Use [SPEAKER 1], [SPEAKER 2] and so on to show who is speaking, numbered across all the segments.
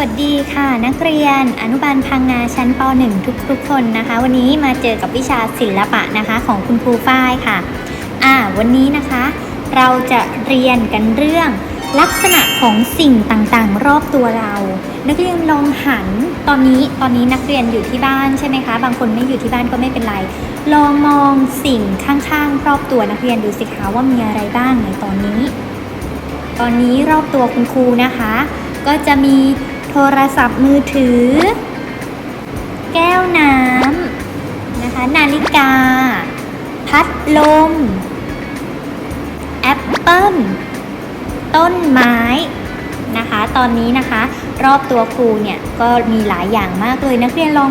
[SPEAKER 1] วัสดีค่ะ นักเรียน อนุบาลพังงาชั้นป .1 ทุกทุกๆคนนะคะ วันนี้มาเจอกับวิชาศิลปะนะคะของคุณครูฝ้ายค่ะ อ่า วันนี้นะคะ เราจะเรียนกันเรื่อง ลักษณะของสิ่งต่างๆ รอบตัวเรา นักเรียนลองหันตอนนี้ตอนนี้นักเรียนอยู่ที่บ้านใช่ไหมคะ บางคนไม่อยู่ที่บ้านก็ไม่เป็นไร ลองมองสิ่งข้างๆ รอบตัวนักเรียนดูสิคะว่ามีอะไรบ้างในตอนนี้ ตอนนี้รอบตัวคุณครูนะคะก็จะมี รศัพท์มือถือ แก้วน้ำนะคะ นาฬิกา พัดลม แอปเปิ้ล ต้นไม้นะคะ ตอนนี้นะคะ รอบตัวครูเนี่ยก็มีหลายอย่างมากเลย นักเรียนลอง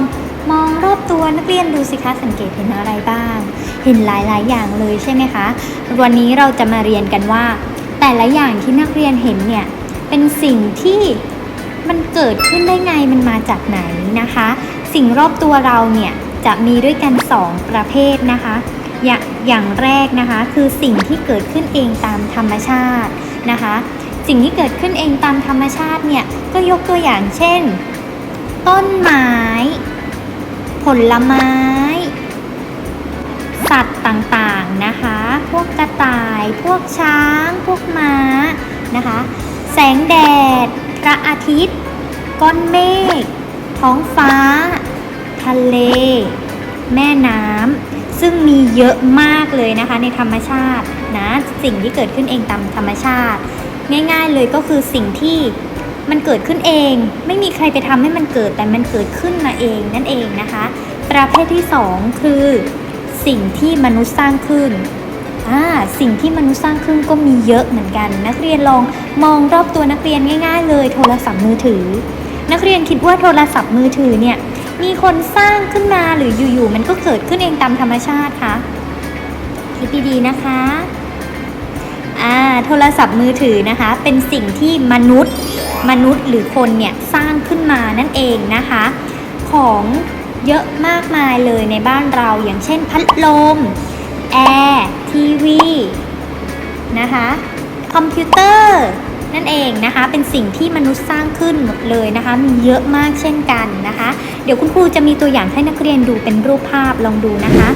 [SPEAKER 1] มองรอบตัวนักเรียนดูสิคะสังเกตเห็นอะไรบ้าง เห็นหลายๆ อย่างเลยใช่ไหมคะ วันนี้เราจะมาเรียนกันว่า แต่ละอย่างที่นักเรียนเห็นเนี่ยเป็นสิ่งที่ มันเกิดขึ้นได้ไงมันมาจากไหนนะคะ สิ่งรอบตัวเราเนี่ยจะมีด้วยกัน 2 ประเภทนะคะอย่างอย่างแรกนะคะคือสิ่งที่เกิดขึ้นเองตามธรรมชาตินะคะ สิ่งที่เกิดขึ้นเองตามธรรมชาติเนี่ยก็ยกตัวอย่างเช่น ต้นไม้ ผลไม้ สัตว์ต่างๆนะคะ พวกกระต่าย พวกช้าง พวกม้านะคะ แสงแดด ระอาทิตย์ ก้อนเมฆ ท้องฟ้า ทะเล แม่น้ำ ซึ่งมีเยอะมากเลยนะคะในธรรมชาตินะ สิ่งที่เกิดขึ้นเองตามธรรมชาติ ง่ายๆเลยก็คือสิ่งที่มันเกิดขึ้นเอง ไม่มีใครไปทำให้มันเกิดแต่มันเกิดขึ้นมาเองนั่นเองนะคะ ประเภทที่สองคือ สิ่งที่มนุษย์สร้างขึ้น อ่าสิ่งที่มนุษย์สร้างขึ้นก็มีเยอะเหมือนกัน นักเรียนลองมองรอบตัวนักเรียนง่าย ๆ เลย โทรศัพท์มือถือ นักเรียนคิดว่าโทรศัพท์มือถือเนี่ยมีคนสร้างขึ้นมาหรืออยู่ๆมันก็เกิดขึ้นเองตามธรรมชาติคะคิดดีๆนะคะอ่าโทรศัพท์มือถือนะคะ เป็นสิ่งที่มนุษย์มนุษย์หรือคนเนี่ยสร้างขึ้นมานั่นเองนะคะ ของเยอะมากมายเลยในบ้านเราอย่างเช่นพัดลมแอร์ ทีวีนะคะคอมพิวเตอร์นั่นเองนะคะ เป็นสิ่งที่มนุษย์สร้างขึ้นหมดเลยนะคะ มีเยอะมากเช่นกันนะคะ เดี๋ยวคุณครูจะมีตัวอย่างให้นักเรียนดูเป็นรูปภาพลองดูนะคะ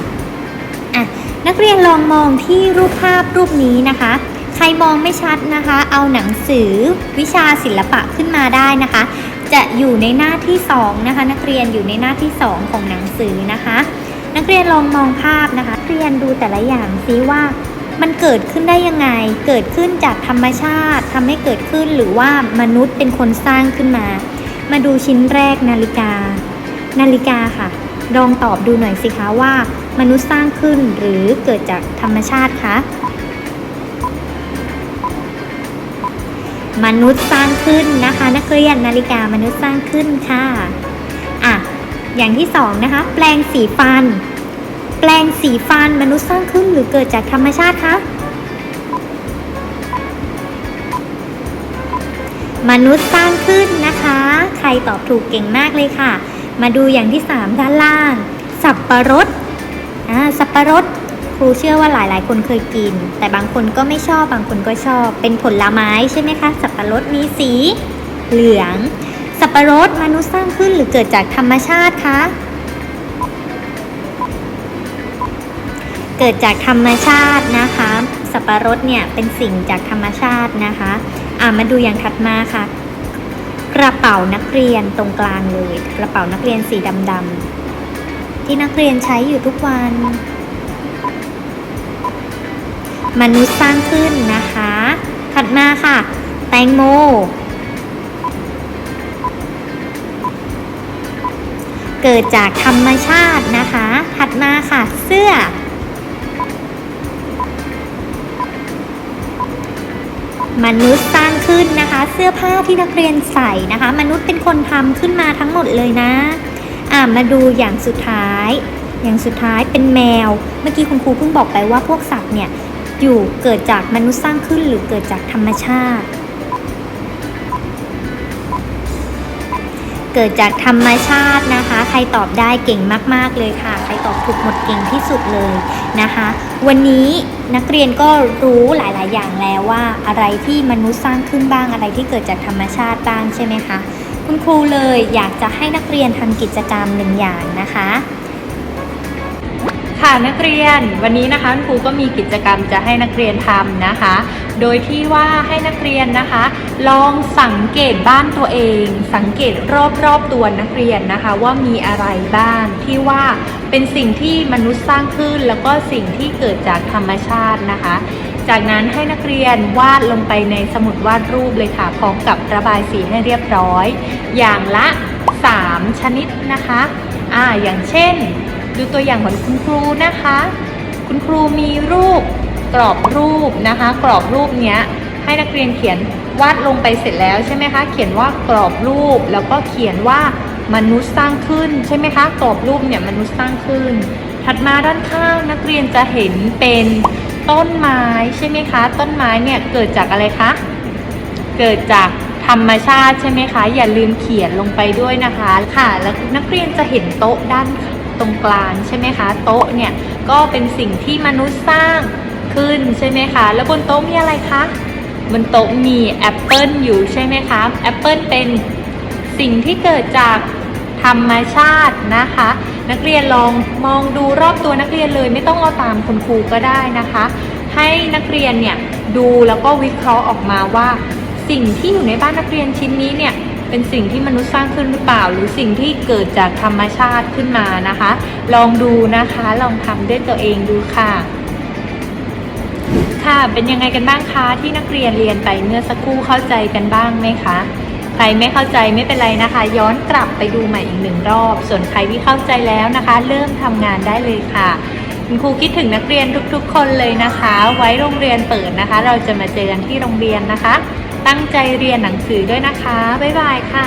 [SPEAKER 1] อะนักเรียนลองมองที่รูปภาพรูปนี้นะคะ ใครมองไม่ชัดนะคะ เอาหนังสือวิชาศิลปะขึ้นมาได้นะคะ จะอยู่ในหน้าที่2นะคะ นักเรียนอยู่ในหน้าที่ 2 ของหนังสือนะคะ นักเรียนลองมองภาพนะคะเรียนดูแต่ละอย่างซิว่ามันเกิดขึ้นได้ยังไง เกิดขึ้นจากธรรมชาติทำให้เกิดขึ้นหรือว่ามนุษย์เป็นคนสร้างขึ้นมา มาดูชิ้นแรกนาฬิกา นาฬิกาค่ะ ลองตอบดูหน่อยสิคะว่า มนุษย์สร้างขึ้นหรือเกิดจากธรรมชาติคะมนุษย์สร้างขึ้นนะคะ นักเรียนนาฬิกามนุษย์สร้างขึ้นค่ะ อย่างที่สองนะคะแปลงสีฟัน แปลงสีฟันมนุษย์สร้างขึ้นหรือเกิดจากธรรมชาติคะมนุษย์สร้างขึ้นนะคะ ใครตอบถูกเก่งมากเลยค่ะ มาดูอย่างที่สามด้านล่าง สับปะรดอ่าสับปะรดครูเชื่อว่าหลายๆ คนเคยกิน แต่บางคนก็ไม่ชอบบางคนก็ชอบ เป็นผลไม้ใช่ไหมคะ สับปะรดมีสีเหลือง สับปะรดมนุษย์สร้างขึ้นหรือเกิดจากธรรมชาติคะเกิดจากธรรมชาตินะคะ สับปะรดเนี่ยเป็นสิ่งจากธรรมชาตินะคะอ่ามาดูอย่างถัดมาค่ะ กระเป๋านักเรียนตรงกลางเลย กระเป๋านักเรียนสีดำๆที่นักเรียนใช้อยู่ทุกวัน มนุษย์สร้างขึ้นนะคะ ถัดมาค่ะ แตงโม เกิดจากธรรมชาตินะคะ ถัดมาค่ะ เสื้อ มนุษย์สร้างขึ้นนะคะ เสื้อผ้าที่นักเรียนใส่นะคะ มนุษย์เป็นคนทำขึ้นมาทั้งหมดเลยนะ อ่ามาดูอย่างสุดท้าย อย่างสุดท้ายเป็นแมว เมื่อกี้คุณครูเพิ่งบอกไปว่าพวกสัตว์เนี่ยอยู่เกิดจากมนุษย์สร้างขึ้นหรือเกิดจากธรรมชาติ
[SPEAKER 2] เกิดจากธรรมชาตินะคะ ใครตอบได้เก่งมาก ๆ เลยค่ะ ใครตอบถูกหมดเก่งที่สุดเลยนะคะ วันนี้นักเรียนก็รู้หลาย ๆ อย่างแล้วว่าอะไรที่มนุษย์สร้างขึ้นบ้างอะไรที่เกิดจากธรรมชาติบ้างใช่ไหมคะ คุณครูเลยอยากจะให้นักเรียนทำกิจกรรมหนึ่งอย่างนะคะ
[SPEAKER 1] ค่ะนักเรียนวันนี้นะคะคุณครูก็มีกิจกรรมจะให้นักเรียนทำนะคะ โดยที่ว่าให้นักเรียนนะคะ ลองสังเกตบ้านตัวเอง สังเกตรอบๆตัวนักเรียนนะคะ ว่ามีอะไรบ้างที่ว่าเป็นสิ่งที่มนุษย์สร้างขึ้น แล้วก็สิ่งที่เกิดจากธรรมชาตินะคะ จากนั้นให้นักเรียนวาดลงไปในสมุดวาดรูปเลยค่ะพร้อมกับระบายสีให้เรียบร้อย อย่างละ 3 ชนิดนะคะอ่าอย่างเช่น ดูตัวอย่างของคุณครูนะคะ คุณครูมีรูปกรอบรูปนะคะ กรอบรูปเนี้ยให้นักเรียนเขียนวาดลงไปเสร็จแล้วใช่ไหมคะ เขียนว่ากรอบรูปแล้วก็เขียนว่ามนุษย์สร้างขึ้นใช่ไหมคะ กรอบรูปเนี่ยมนุษย์สร้างขึ้น ถัดมาด้านข้างนักเรียนจะเห็นเป็นต้นไม้ใช่ไหมคะ ต้นไม้เนี่ยเกิดจากอะไรคะ เกิดจากธรรมชาติใช่ไหมคะ อย่าลืมเขียนลงไปด้วยนะคะ ค่ะ แล้วนักเรียนจะเห็นโต๊ะด้านข้าง ตรงกลางใช่ไหมคะ โต๊ะเนี่ยก็เป็นสิ่งที่มนุษย์สร้างขึ้นใช่ไหมคะ แล้วบนโต๊ะมีอะไรคะบนโต๊ะมีแอปเปิลอยู่ใช่ไหมคะแอปเปิลเป็นสิ่งที่เกิดจากธรรมชาตินะคะ นักเรียนลองมองดูรอบตัวนักเรียนเลย ไม่ต้องเอาตามคุณครูก็ได้นะคะ ให้นักเรียนเนี่ยดูแล้วก็วิเคราะห์ออกมาว่า สิ่งที่อยู่ในบ้านนักเรียนชิ้นนี้เนี่ย เป็นสิ่งที่มนุษย์สร้างขึ้นหรือเปล่า หรือสิ่งที่เกิดจากธรรมชาติขึ้นมานะคะ ลองดูนะคะลองทำด้วยตัวเองดูค่ะค่ะ เป็นยังไงกันบ้างคะที่นักเรียนเรียนไปเมื่อสักครู่เข้าใจกันบ้างไหมคะ ใครไม่เข้าใจไม่เป็นไรนะคะ ย้อนกลับไปดูใหม่อีกหนึ่งรอบ ส่วนใครที่เข้าใจแล้วนะคะ เริ่มทำงานได้เลยค่ะคุณครูคิดถึงนักเรียนทุกๆ คนเลยนะคะ ไว้โรงเรียนเปิดนะคะ เราจะมาเจอกันที่โรงเรียนนะคะ ตั้งใจเรียนหนังสือด้วยนะคะ บ๊ายบายค่ะ